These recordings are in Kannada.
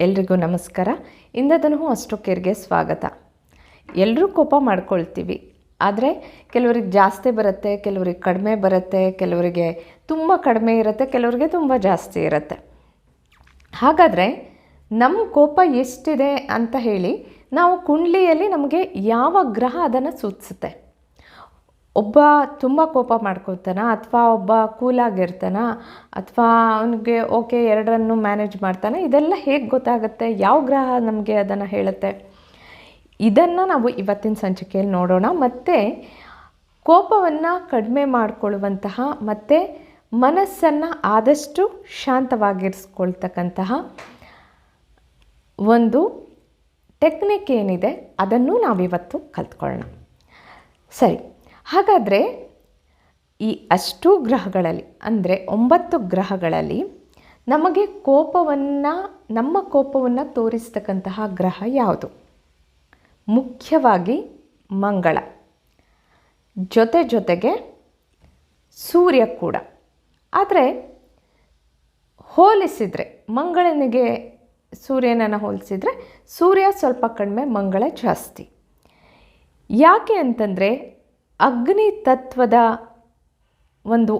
ಎಲ್ರಿಗೂ ನಮಸ್ಕಾರ. ಇಂದದನು ಅಷ್ಟು ಕೇರ್ಗೆ ಸ್ವಾಗತ. ಎಲ್ಲರೂ ಕೋಪ ಮಾಡ್ಕೊಳ್ತೀವಿ. ಆದರೆ ಕೆಲವ್ರಿಗೆ ಜಾಸ್ತಿ ಬರುತ್ತೆ, ಕೆಲವ್ರಿಗೆ ಕಡಿಮೆ ಬರುತ್ತೆ, ಕೆಲವರಿಗೆ ತುಂಬ ಕಡಿಮೆ ಇರುತ್ತೆ, ಕೆಲವರಿಗೆ ತುಂಬ ಜಾಸ್ತಿ ಇರುತ್ತೆ. ಹಾಗಾದರೆ ನಮ್ಮ ಕೋಪ ಎಷ್ಟಿದೆ ಅಂತ ಹೇಳಿ ನಾವು ಕುಂಡ್ಲಿಯಲ್ಲಿ ನಮಗೆ ಯಾವ ಗ್ರಹ ಅದನ್ನು ಸೂಚಿಸುತ್ತೆ? ಒಬ್ಬ ತುಂಬ ಕೋಪ ಮಾಡ್ಕೊತಾನ ಅಥವಾ ಒಬ್ಬ ಕೂಲಾಗಿರ್ತಾನ ಅಥವಾ ಅವನಿಗೆ, ಓಕೆ, ಎರಡರನ್ನು ಮ್ಯಾನೇಜ್ ಮಾಡ್ತಾನೆ. ಇದೆಲ್ಲ ಹೇಗೆ ಗೊತ್ತಾಗುತ್ತೆ? ಯಾವ ಗ್ರಹ ನಮಗೆ ಅದನ್ನು ಹೇಳುತ್ತೆ? ಇದನ್ನು ನಾವು ಇವತ್ತಿನ ಸಂಚಿಕೆಯಲ್ಲಿ ನೋಡೋಣ. ಮತ್ತು ಕೋಪವನ್ನು ಕಡಿಮೆ ಮಾಡಿಕೊಳ್ಳುವಂತಹ, ಮತ್ತು ಮನಸ್ಸನ್ನು ಆದಷ್ಟು ಶಾಂತವಾಗಿರಿಸ್ಕೊಳ್ತಕ್ಕಂತಹ ಒಂದು ಟೆಕ್ನಿಕ್ ಏನಿದೆ ಅದನ್ನು ನಾವಿವತ್ತು ಕಲ್ತ್ಕೊಳ್ಳೋಣ. ಸರಿ. ಹಾಗಾದರೆ ಈ ಅಷ್ಟು ಗ್ರಹಗಳಲ್ಲಿ, ಅಂದರೆ ಒಂಬತ್ತು ಗ್ರಹಗಳಲ್ಲಿ ನಮಗೆ ಕೋಪವನ್ನು, ನಮ್ಮ ಕೋಪವನ್ನು ತೋರಿಸ್ತಕ್ಕಂತಹ ಗ್ರಹ ಯಾವುದು? ಮುಖ್ಯವಾಗಿ ಮಂಗಳ. ಜೊತೆ ಜೊತೆಗೆ ಸೂರ್ಯ ಕೂಡ. ಆದರೆ ಹೋಲಿಸಿದರೆ, ಮಂಗಳನಿಗೆ ಸೂರ್ಯನನ್ನು ಹೋಲಿಸಿದರೆ ಸೂರ್ಯ ಸ್ವಲ್ಪ ಕಡಿಮೆ, ಮಂಗಳ ಜಾಸ್ತಿ. ಯಾಕೆ ಅಂತಂದರೆ ಅಗ್ನಿ ತತ್ವದ ಒಂದು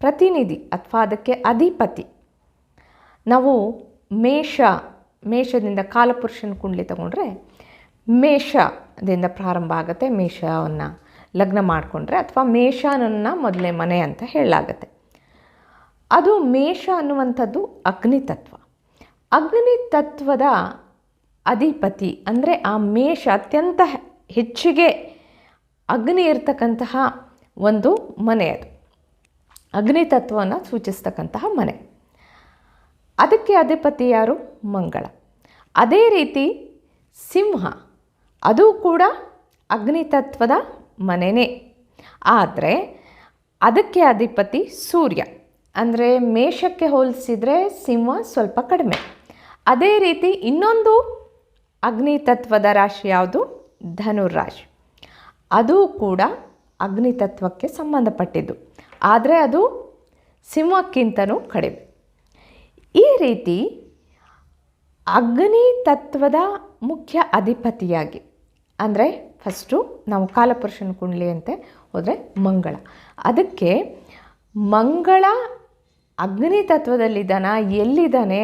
ಪ್ರತಿನಿಧಿ ಅಥವಾ ಅದಕ್ಕೆ ಅಧಿಪತಿ. ನಾವು ಮೇಷ, ಮೇಷದಿಂದ ಕಾಲಪುರುಷನ ಕುಂಡಲಿ ತಗೊಂಡ್ರೆ ಮೇಷದಿಂದ ಪ್ರಾರಂಭ ಆಗುತ್ತೆ, ಮೇಷವನ್ನು ಲಗ್ನ ಮಾಡಿಕೊಂಡ್ರೆ ಅಥವಾ ಮೇಷನನ್ನ ಮೊದಲೇ ಮನೆ ಅಂತ ಹೇಳಲಾಗತ್ತೆ. ಅದು ಮೇಷ ಅನ್ನುವಂಥದ್ದು ಅಗ್ನಿ ತತ್ವ. ಅಗ್ನಿ ತತ್ವದ ಅಧಿಪತಿ ಅಂದರೆ ಆ ಮೇಷ ಅತ್ಯಂತ ಹೆಚ್ಚಿಗೆ ಅಗ್ನಿ ಇರ್ತಕ್ಕಂತಹ ಒಂದು ಮನೆ ಅದು. ಅಗ್ನಿ ತತ್ವವನ್ನು ಸೂಚಿಸ್ತಕ್ಕಂತಹ ಮನೆ. ಅದಕ್ಕೆ ಅಧಿಪತಿ ಯಾರು? ಮಂಗಳ. ಅದೇ ರೀತಿ ಸಿಂಹ, ಅದು ಕೂಡ ಅಗ್ನಿ ತತ್ವದ ಮನೆಯೇ ಆದರೆ ಅದಕ್ಕೆ ಅಧಿಪತಿ ಸೂರ್ಯ. ಅಂದರೆ ಮೇಷಕ್ಕೆ ಹೋಲಿಸಿದರೆ ಸಿಂಹ ಸ್ವಲ್ಪ ಕಡಿಮೆ. ಅದೇ ರೀತಿ ಇನ್ನೊಂದು ಅಗ್ನಿ ತತ್ವದ ರಾಶಿ ಯಾವುದು? ಧನುರಾಶಿ ಅದು ಕೂಡ ಅಗ್ನಿ ತತ್ವಕ್ಕೆ ಸಂಬಂಧಪಟ್ಟಿದ್ದು. ಆದರೆ ಅದು ಸಿಂಹಕ್ಕಿಂತನೂ ಕಡಿಮೆ. ಈ ರೀತಿ ಅಗ್ನಿ ತತ್ವದ ಮುಖ್ಯ ಅಧಿಪತಿಯಾಗಿ, ಅಂದರೆ ಫಸ್ಟು ನಾವು ಕಾಲಪುರುಷನ ಕುಂಡ್ಲಿ ಅಂತೆ ಹೋದರೆ ಮಂಗಳ. ಅದಕ್ಕೆ ಮಂಗಳ ಅಗ್ನಿ ತತ್ವದಲ್ಲಿದ್ದಾನ ಎಲ್ಲಿದ್ದಾನೆ?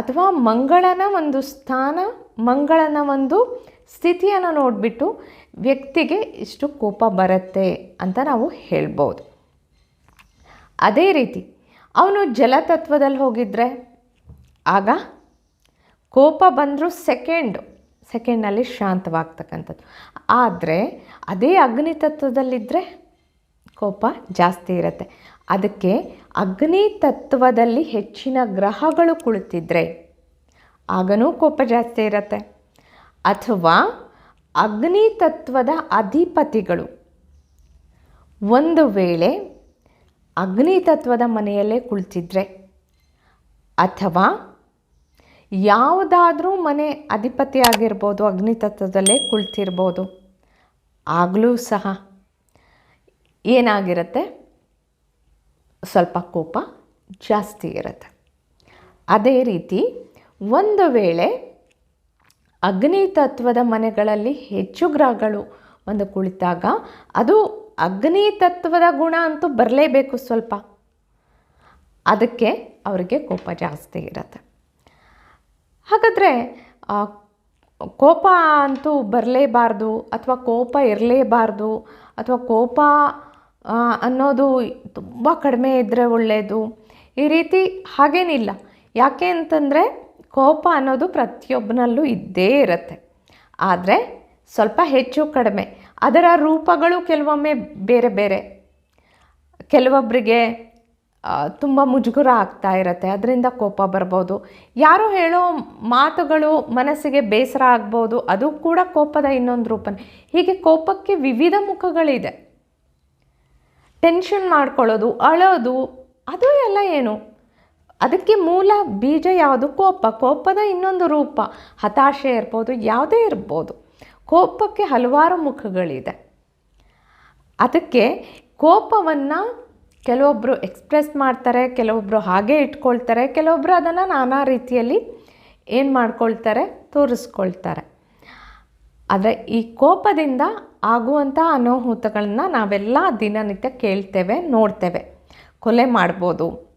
ಅಥವಾ ಮಂಗಳನ ಒಂದು ಸ್ಥಾನ, ಮಂಗಳನ ಒಂದು ಸ್ಥಿತಿಯನ್ನು ನೋಡಿಬಿಟ್ಟು ವ್ಯಕ್ತಿಗೆ ಇಷ್ಟು ಕೋಪ ಬರುತ್ತೆ ಅಂತ ನಾವು ಹೇಳ್ಬೋದು. ಅದೇ ರೀತಿ ಅವನು ಜಲತತ್ವದಲ್ಲಿ ಹೋಗಿದ್ರೆ ಆಗ ಕೋಪ ಬಂದರೂ ಸೆಕೆಂಡು ಸೆಕೆಂಡ್ನಲ್ಲಿ ಶಾಂತವಾಗ್ತಕ್ಕಂಥದ್ದು. ಆದರೆ ಅದೇ ಅಗ್ನಿ ತತ್ವದಲ್ಲಿದ್ದರೆ ಕೋಪ ಜಾಸ್ತಿ ಇರುತ್ತೆ. ಅದಕ್ಕೆ ಅಗ್ನಿ ತತ್ವದಲ್ಲಿ ಹೆಚ್ಚಿನ ಗ್ರಹಗಳು ಕುಳಿತಿದ್ರೆ ಆಗನೂ ಕೋಪ ಜಾಸ್ತಿ ಇರುತ್ತೆ. ಅಥವಾ ಅಗ್ನಿ ತತ್ವದ ಅಧಿಪತಿಗಳು. ಒಂದು ವೇಳೆ ಅಗ್ನಿ ತತ್ವದ ಮನೆಯಲ್ಲೇ ಕುಳಿತಿದ್ರೆ ಅಥವಾ ಯಾವುದಾದ್ರೂ ಮನೆ ಅಧಿಪತಿ ಆಗಿರ್ಬೋದು, ಅಗ್ನಿ ತತ್ವದಲ್ಲೇ ಕುಳಿತಿರ್ಬೋದು, ಆಗಲೂ ಸಹ ಏನಾಗಿರುತ್ತೆ? ಸ್ವಲ್ಪ ಕೋಪ ಜಾಸ್ತಿ ಇರುತ್ತೆ. ಅದೇ ರೀತಿ ಒಂದು ವೇಳೆ ಅಗ್ನಿ ತತ್ವದ ಮನೆಗಳಲ್ಲಿ ಹೆಚ್ಚು ಗ್ರಹಗಳು ಒಂದು ಕುಳಿತಾಗ ಅದು ಅಗ್ನಿ ತತ್ವದ ಗುಣ ಅಂತೂ ಬರಲೇಬೇಕು ಸ್ವಲ್ಪ. ಅದಕ್ಕೆ ಅವರಿಗೆ ಕೋಪ ಜಾಸ್ತಿ ಇರುತ್ತೆ. ಹಾಗಾದರೆ ಕೋಪ ಅಂತೂ ಬರಲೇಬಾರ್ದು ಅಥವಾ ಕೋಪ ಇರಲೇಬಾರ್ದು ಅಥವಾ ಕೋಪ ಅನ್ನೋದು ತುಂಬ ಕಡಿಮೆ ಇದ್ದರೆ ಒಳ್ಳೆಯದು ಈ ರೀತಿ ಹಾಗೇನಿಲ್ಲ. ಯಾಕೆ ಅಂತಂದರೆ ಕೋಪ ಅನ್ನೋದು ಪ್ರತಿಯೊಬ್ಬನಲ್ಲೂ ಇದ್ದೇ ಇರುತ್ತೆ. ಆದರೆ ಸ್ವಲ್ಪ ಹೆಚ್ಚು ಕಡಿಮೆ. ಅದರ ರೂಪಗಳು ಕೆಲವೊಮ್ಮೆ ಬೇರೆ ಬೇರೆ. ಕೆಲವೊಬ್ಬರಿಗೆ ತುಂಬ ಮುಜುಗರ ಆಗ್ತಾ ಇರುತ್ತೆ. ಅದರಿಂದ ಕೋಪ ಬರ್ಬೋದು. ಯಾರೋ ಹೇಳೋ ಮಾತುಗಳು ಮನಸ್ಸಿಗೆ ಬೇಸರ ಆಗ್ಬೋದು. ಅದು ಕೂಡ ಕೋಪದ ಇನ್ನೊಂದು ರೂಪನೇ. ಹೀಗೆ ಕೋಪಕ್ಕೆ ವಿವಿಧ ಮುಖಗಳಿದೆ. ಟೆನ್ಷನ್ ಮಾಡ್ಕೊಳ್ಳೋದು, ಅಳೋದು, ಅದು ಎಲ್ಲ ಏನು? ಅದಕ್ಕೆ ಮೂಲ ಬೀಜ ಯಾವುದು? ಕೋಪ. ಕೋಪದ ಇನ್ನೊಂದು ರೂಪ. ಹತಾಶೆ ಇರ್ಬೋದು, ಯಾವುದೇ ಇರ್ಬೋದು. ಕೋಪಕ್ಕೆ ಹಲವಾರು ಮುಖಗಳಿದೆ. ಅದಕ್ಕೆ ಕೋಪವನ್ನು ಕೆಲವೊಬ್ಬರು ಎಕ್ಸ್ಪ್ರೆಸ್ ಮಾಡ್ತಾರೆ ಕೆಲವೊಬ್ಬರು ಹಾಗೆ ಇಟ್ಕೊಳ್ತಾರೆ ಕೆಲವೊಬ್ಬರು ಅದನ್ನು ನಾನಾ ರೀತಿಯಲ್ಲಿ ಏನು ಮಾಡ್ಕೊಳ್ತಾರೆ? ತೋರಿಸ್ಕೊಳ್ತಾರೆ. ಆದರೆ ಈ ಕೋಪದಿಂದ ಆಗುವಂಥ ಅನಾಹುತಗಳನ್ನ ನಾವೆಲ್ಲ ದಿನನಿತ್ಯ ಕೇಳ್ತೇವೆ, ನೋಡ್ತೇವೆ. ಕೊಲೆ ಮಾಡ್ಬೋದು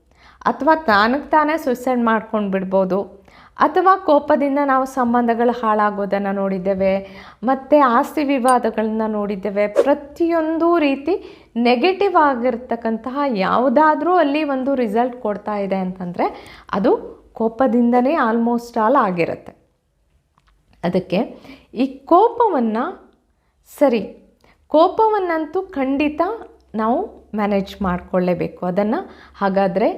ಅಥವಾ ತಾನಕ್ಕೆ ತಾನೇ ಸುಸೈಡ್ ಮಾಡ್ಕೊಂಡು ಬಿಡ್ಬೋದು, ಅಥವಾ ಕೋಪದಿಂದ ನಾವು ಸಂಬಂಧಗಳು ಹಾಳಾಗೋದನ್ನು ನೋಡಿದ್ದೇವೆ, ಮತ್ತು ಆಸ್ತಿ ವಿವಾದಗಳನ್ನ ನೋಡಿದ್ದೇವೆ, ಪ್ರತಿಯೊಂದು ರೀತಿ ನೆಗೆಟಿವ್ ಆಗಿರ್ತಕ್ಕಂತಹ ಯಾವುದಾದ್ರೂ ಅಲ್ಲಿ ಒಂದು ರಿಸಲ್ಟ್ ಕೊಡ್ತಾ ಇದೆ ಅಂತಂದರೆ ಅದು ಕೋಪದಿಂದನೇ ಆಲ್ಮೋಸ್ಟ್ ಆಲ್ ಆಗಿರುತ್ತೆ. ಅದಕ್ಕೆ ಈ ಕೋಪವನ್ನು ಸರಿ, ಕೋಪವನ್ನಂತೂ ಖಂಡಿತ ನಾವು ಮ್ಯಾನೇಜ್ ಮಾಡಿಕೊಳ್ಳೇಬೇಕು. ಅದನ್ನು ಹಾಗಾದರೆ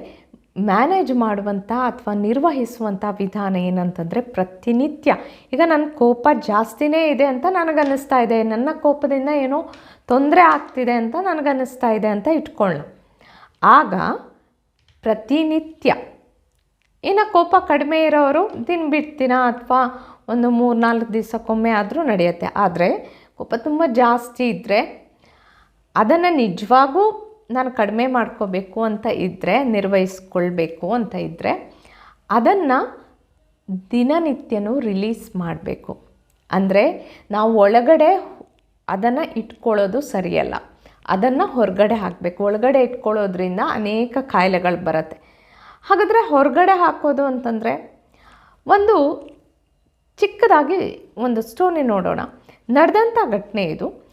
ಮ್ಯಾನೇಜ್ ಮಾಡುವಂಥ ಅಥವಾ ನಿರ್ವಹಿಸುವಂಥ ವಿಧಾನ ಏನಂತಂದರೆ ಪ್ರತಿನಿತ್ಯ. ಈಗ ನನ್ನ ಕೋಪ ಜಾಸ್ತಿನೇ ಇದೆ ಅಂತ ನನಗನ್ನಿಸ್ತಾ ಇದೆ. ನನ್ನ ಕೋಪದಿಂದ ಏನೋ ತೊಂದರೆ ಆಗ್ತಿದೆ ಅಂತ ನನಗನ್ನಿಸ್ತಾ ಇದೆ ಅಂತ ಇಟ್ಕೊಳ್ಳೋಣ ಆಗ ಪ್ರತಿನಿತ್ಯ ಇನ್ನು ಕೋಪ ಕಡಿಮೆ ಇರೋರು ದಿನ ಬಿಡ್ತೀನ ಅಥವಾ ಒಂದು ಮೂರು ನಾಲ್ಕು ದಿವಸಕ್ಕೊಮ್ಮೆ ಆದರೂ ನಡೆಯುತ್ತೆ. ಆದರೆ ಕೋಪ ತುಂಬ ಜಾಸ್ತಿ ಇದ್ದರೆ ಅದನ್ನು ನಿಜವಾಗೂ ನಾನು ಕಡಿಮೆ ಮಾಡ್ಕೋಬೇಕು ಅಂತ ಇದ್ದರೆ ನಿರ್ವಹಿಸ್ಕೊಳ್ಬೇಕು ಅಂತ ಇದ್ದರೆ ಅದನ್ನು ದಿನನಿತ್ಯನೂ ರಿಲೀಸ್ ಮಾಡಬೇಕು. ಅಂದರೆ ನಾವು ಒಳಗಡೆ ಅದನ್ನು ಇಟ್ಕೊಳ್ಳೋದು ಸರಿಯಲ್ಲ. ಅದನ್ನು ಹೊರಗಡೆ ಹಾಕಬೇಕು. ಒಳಗಡೆ ಇಟ್ಕೊಳ್ಳೋದ್ರಿಂದ ಅನೇಕ ಕಾಯಿಲೆಗಳು ಬರುತ್ತೆ. ಹಾಗಾದರೆ ಹೊರಗಡೆ ಹಾಕೋದು ಅಂತಂದರೆ, ಒಂದು ಚಿಕ್ಕದಾಗಿ ಒಂದು ಸ್ಟೋರಿ ನೋಡೋಣ. ನಡೆದಂಥ ಘಟನೆ ಇದು.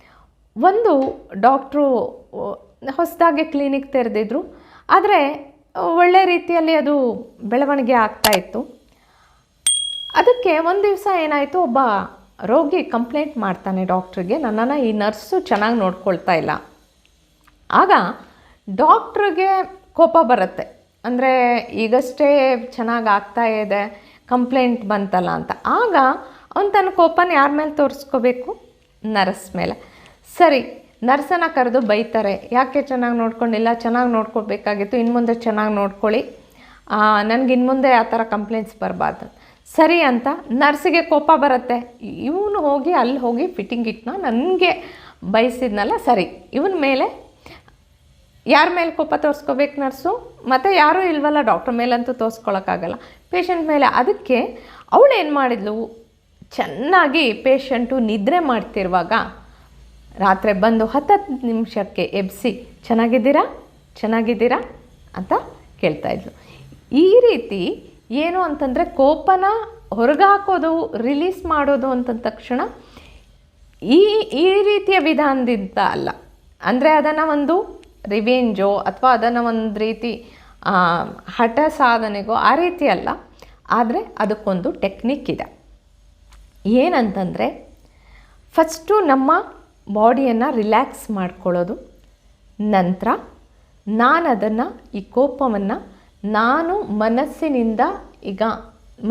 ಒಂದು ಡಾಕ್ಟ್ರು ಹೊಸದಾಗಿ ಕ್ಲಿನಿಕ್ ತೆರೆದಿದ್ರು. ಆದರೆ ಒಳ್ಳೆ ರೀತಿಯಲ್ಲಿ ಅದು ಬೆಳವಣಿಗೆ ಆಗ್ತಾ ಇತ್ತು. ಅದಕ್ಕೆ ಒಂದು ದಿವಸ ಏನಾಯಿತು, ಒಬ್ಬ ರೋಗಿ ಕಂಪ್ಲೇಂಟ್ ಮಾಡ್ತಾನೆ ಡಾಕ್ಟ್ರಿಗೆ ನನ್ನನ್ನು ಈ ನರ್ಸು ಚೆನ್ನಾಗಿ ನೋಡ್ಕೊಳ್ತಾ ಇಲ್ಲ. ಆಗ ಡಾಕ್ಟ್ರಿಗೆ ಕೋಪ ಬರುತ್ತೆ. ಅಂದರೆ ಈಗಷ್ಟೇ ಚೆನ್ನಾಗಿ ಆಗ್ತಾ ಇದೆ ಕಂಪ್ಲೇಂಟ್ ಬಂತಲ್ಲ ಅಂತ. ಆಗ ಅವನು ತನ್ನ ಕೋಪನ ಯಾರ ಮೇಲೆ ತೋರಿಸ್ಕೋಬೇಕು? ನರ್ಸ್ ಮೇಲೆ. ಸರಿ ನರ್ಸನ್ನು ಕರೆದು ಬೈತಾರೆ. ಯಾಕೆ ಚೆನ್ನಾಗಿ ನೋಡ್ಕೊಂಡಿಲ್ಲ? ಚೆನ್ನಾಗಿ ನೋಡ್ಕೊಳ್ಬೇಕಾಗಿತ್ತು ಇನ್ನು ಮುಂದೆ ಚೆನ್ನಾಗಿ ನೋಡ್ಕೊಳ್ಳಿ. ನನಗೆ ಇನ್ನು ಮುಂದೆ ಆ ಥರ ಕಂಪ್ಲೇಂಟ್ಸ್ ಬರಬಾರ್ದು. ಸರಿ ಅಂತ ನರ್ಸಿಗೆ ಕೋಪ ಬರುತ್ತೆ. ಇವನು ಹೋಗಿ, ಅಲ್ಲಿ ಹೋಗಿ ಫಿಟ್ಟಿಂಗ್ ಇಟ್ನ? ನನಗೆ ಬಯಸಿದ್ನಲ್ಲ ಸರಿ. ಇವನ ಮೇಲೆ ಯಾರ ಮೇಲೆ ಕೋಪ ತೋರಿಸ್ಕೋಬೇಕು ನರ್ಸು? ಮತ್ತು ಯಾರೂ ಇಲ್ವಲ್ಲ, ಡಾಕ್ಟ್ರ್ ಮೇಲಂತೂ ತೋರಿಸ್ಕೊಳಕ್ಕಾಗಲ್ಲ. ಪೇಷಂಟ್ ಮೇಲೆ ಅದಕ್ಕೆ ಅವಳು ಏನು ಮಾಡಿದ್ಲು? ಚೆನ್ನಾಗಿ ಪೇಷಂಟು ನಿದ್ರೆ ಮಾಡ್ತಿರುವಾಗ ರಾತ್ರಿ ಬಂದು ಹತ್ತತ್ತು ನಿಮಿಷಕ್ಕೆ ಎಬ್ಸಿ, ಚೆನ್ನಾಗಿದ್ದೀರಾ? ಚೆನ್ನಾಗಿದ್ದೀರಾ? ಅಂತ ಕೇಳ್ತಾಯಿದ್ಲು ಈ ರೀತಿ ಏನು ಅಂತಂದರೆ ಕೋಪನ ಹೊರಗೆ ಹಾಕೋದು ರಿಲೀಸ್ ಮಾಡೋದು ಅಂತ ತಕ್ಷಣ ಈ ಈ ರೀತಿಯ ವಿಧಾನದಿಂದ ಅಲ್ಲ. ಅಂದರೆ ಅದನ್ನು ಒಂದು ರಿವೆಂಜೋ ಅಥವಾ ಅದನ್ನು ಒಂದು ರೀತಿ ಹಠ ಸಾಧನೆಗೋ ಆ ರೀತಿ ಅಲ್ಲ. ಆದರೆ ಅದಕ್ಕೊಂದು ಟೆಕ್ನಿಕ್ ಇದೆ. ಏನಂತಂದರೆ ಫಸ್ಟು ನಮ್ಮ ಬಾಡಿಯನ್ನು ರಿಲ್ಯಾಕ್ಸ್ ಮಾಡ್ಕೊಳ್ಳೋದು. ನಂತರ ನಾನು ಅದನ್ನು ಈ ಕೋಪವನ್ನು ನಾನು ಮನಸ್ಸಿನಿಂದ ಈಗ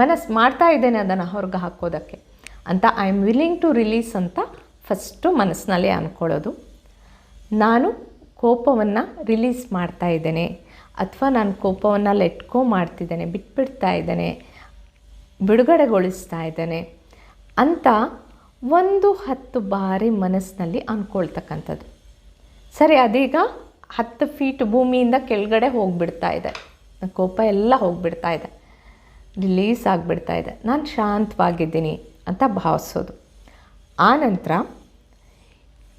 ಮನಸ್ಸು ಮಾಡ್ತಾ ಇದ್ದೇನೆ ಅದನ್ನು ಹೊರಗೆ ಹಾಕೋದಕ್ಕೆ ಅಂತ I am willing to release ಅಂತ ಫಸ್ಟು ಮನಸ್ಸಿನಲ್ಲಿ ಅಂದ್ಕೊಳ್ಳೋದು ನಾನು ಕೋಪವನ್ನು ರಿಲೀಸ್ ಮಾಡ್ತಾ ಇದ್ದೇನೆ ಅಥವಾ ನಾನು ಕೋಪವನ್ನು ಲೆಟ್ಕೋ ಮಾಡ್ತಿದ್ದೇನೆ, ಬಿಟ್ಬಿಡ್ತಾ ಇದ್ದೇನೆ, ಬಿಡುಗಡೆಗೊಳಿಸ್ತಾ ಇದ್ದೇನೆ ಅಂತ ಒಂದು ಹತ್ತು ಬಾರಿ ಮನಸ್ಸಿನಲ್ಲಿ ಅಂದ್ಕೊಳ್ತಕ್ಕಂಥದ್ದು. ಸರಿ, ಅದೀಗ ಹತ್ತು ಫೀಟ್ ಭೂಮಿಯಿಂದ ಕೆಳಗಡೆ ಹೋಗಿಬಿಡ್ತಾ ಇದೆ. ಕೋಪ ಎಲ್ಲ ಹೋಗಿಬಿಡ್ತಾ ಇದೆ. ರಿಲೀಸ್ ಆಗಿಬಿಡ್ತಾ ಇದೆ. ನಾನು ಶಾಂತವಾಗಿದ್ದೀನಿ ಅಂತ ಭಾವಿಸೋದು. ಆನಂತರ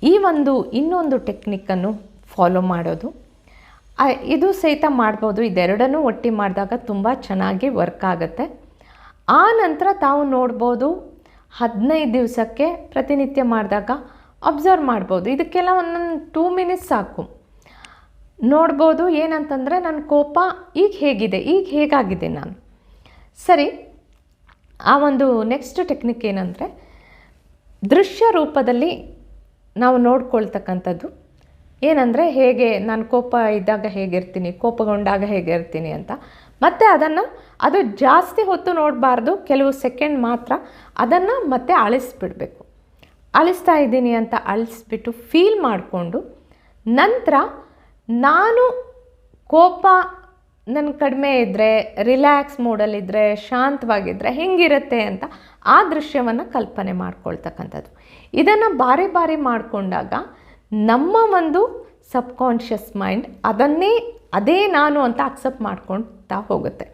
ಈ ಒಂದು, ಇನ್ನೊಂದು ಟೆಕ್ನಿಕ್ಕನ್ನು ಫಾಲೋ ಮಾಡೋದು. ಇದು ಸಹಿತ ಮಾಡ್ಬೋದು. ಇದೆರಡನ್ನೂ ಒಟ್ಟಿ ಮಾಡಿದಾಗ ತುಂಬ ಚೆನ್ನಾಗಿ ವರ್ಕ್ ಆಗುತ್ತೆ. ಆ ನಂತರ ತಾವು ನೋಡ್ಬೋದು ಹದಿನೈದು ದಿವಸಕ್ಕೆ ಪ್ರತಿನಿತ್ಯ ಮಾಡಿದಾಗ ಅಬ್ಸರ್ವ್ ಮಾಡ್ಬೋದು. ಇದಕ್ಕೆಲ್ಲ ಒಂದೊಂದು ಟೂ ಮಿನಿಟ್ಸ್ ಸಾಕು. ನೋಡ್ಬೋದು ಏನಂತಂದರೆ ನನ್ನ ಕೋಪ ಈಗ ಹೇಗಿದೆ, ಈಗ ಹೇಗಾಗಿದೆ ನಾನು. ಸರಿ, ಆ ಒಂದು ನೆಕ್ಸ್ಟ್ ಟೆಕ್ನಿಕ್ ಏನಂದರೆ ದೃಶ್ಯ ರೂಪದಲ್ಲಿ ನಾವು ನೋಡ್ಕೊಳ್ತಕ್ಕಂಥದ್ದು ಏನಂದರೆ ಹೇಗೆ ನಾನು ಕೋಪ ಇದ್ದಾಗ ಹೇಗಿರ್ತೀನಿ, ಕೋಪಗೊಂಡಾಗ ಹೇಗಿರ್ತೀನಿ ಅಂತ. ಮತ್ತು ಅದನ್ನು ಅದು ಜಾಸ್ತಿ ಹೊತ್ತು ನೋಡಬಾರ್ದು, ಕೆಲವು ಸೆಕೆಂಡ್ ಮಾತ್ರ ಅದನ್ನು ಮತ್ತೆ ಅಳಿಸ್ಬಿಡಬೇಕು. ಅಳಿಸ್ತಾ ಇದ್ದೀನಿ ಅಂತ ಅಳಿಸ್ಬಿಟ್ಟು ಫೀಲ್ ಮಾಡಿಕೊಂಡು ನಂತರ ನಾನು ಕೋಪ ನನ್ನ ಕಡಿಮೆ ಇದ್ದರೆ ರಿಲ್ಯಾಕ್ಸ್ ಮೂಡಲ್ಲಿದ್ದರೆ ಶಾಂತವಾಗಿದ್ದರೆ ಹೆಂಗಿರುತ್ತೆ ಅಂತ ಆ ದೃಶ್ಯವನ್ನು ಕಲ್ಪನೆ ಮಾಡ್ಕೊಳ್ತಕ್ಕಂಥದ್ದು. ಇದನ್ನು ಬಾರಿ ಬಾರಿ ಮಾಡಿಕೊಂಡಾಗ ನಮ್ಮ ಒಂದು ಸಬ್ಕಾನ್ಷಿಯಸ್ ಮೈಂಡ್ ಅದನ್ನೇ, ಅದೇ ನಾನು ಅಂತ ಅಕ್ಸೆಪ್ಟ್ ಮಾಡ್ಕೊಳ್ತಾ ಹೋಗುತ್ತೆ.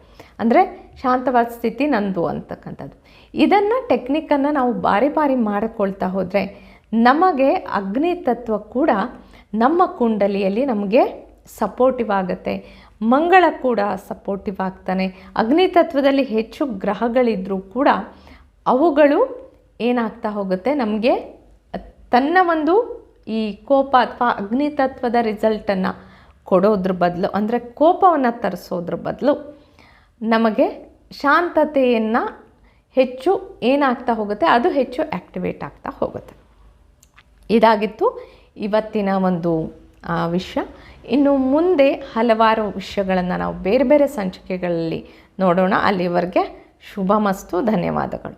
ಅಂದರೆ ಶಾಂತವಾದ ಸ್ಥಿತಿ ನಂದು ಅಂತಕ್ಕಂಥದ್ದು. ಇದನ್ನು ಟೆಕ್ನಿಕ್ಕನ್ನು ನಾವು ಬಾರಿ ಬಾರಿ ಮಾಡಿಕೊಳ್ತಾ ಹೋದರೆ ನಮಗೆ ಅಗ್ನಿ ತತ್ವ ಕೂಡ ನಮ್ಮ ಕುಂಡಲಿಯಲ್ಲಿ ನಮಗೆ ಸಪೋರ್ಟಿವ್ ಆಗುತ್ತೆ. ಮಂಗಳ ಕೂಡ ಸಪೋರ್ಟಿವ್ ಆಗ್ತಾನೆ. ಅಗ್ನಿ ತತ್ವದಲ್ಲಿ ಹೆಚ್ಚು ಗ್ರಹಗಳಿದ್ದರೂ ಕೂಡ ಅವುಗಳು ಏನಾಗ್ತಾ ಹೋಗುತ್ತೆ? ನಮಗೆ ತನ್ನ ಒಂದು ಈ ಕೋಪ ಅಥವಾ ಅಗ್ನಿ ತತ್ವದ ರಿಸಲ್ಟನ್ನು ಕೊಡೋದ್ರ ಬದಲು, ಅಂದರೆ ಕೋಪವನ್ನು ತರಿಸೋದ್ರ ಬದಲು ನಮಗೆ ಶಾಂತತೆಯನ್ನು ಹೆಚ್ಚು ಏನಾಗ್ತಾ ಹೋಗುತ್ತೆ, ಅದು ಹೆಚ್ಚು ಆ್ಯಕ್ಟಿವೇಟ್ ಆಗ್ತಾ ಹೋಗುತ್ತೆ. ಇದಾಗಿತ್ತು ಇವತ್ತಿನ ಒಂದು ವಿಷಯ. ಇನ್ನು ಮುಂದೆ ಹಲವಾರು ವಿಷಯಗಳನ್ನು ನಾವು ಬೇರೆ ಬೇರೆ ಸಂಚಿಕೆಗಳಲ್ಲಿ ನೋಡೋಣ. ಅಲ್ಲಿವರೆಗೆ ಶುಭ ಮಸ್ತು ಧನ್ಯವಾದಗಳು.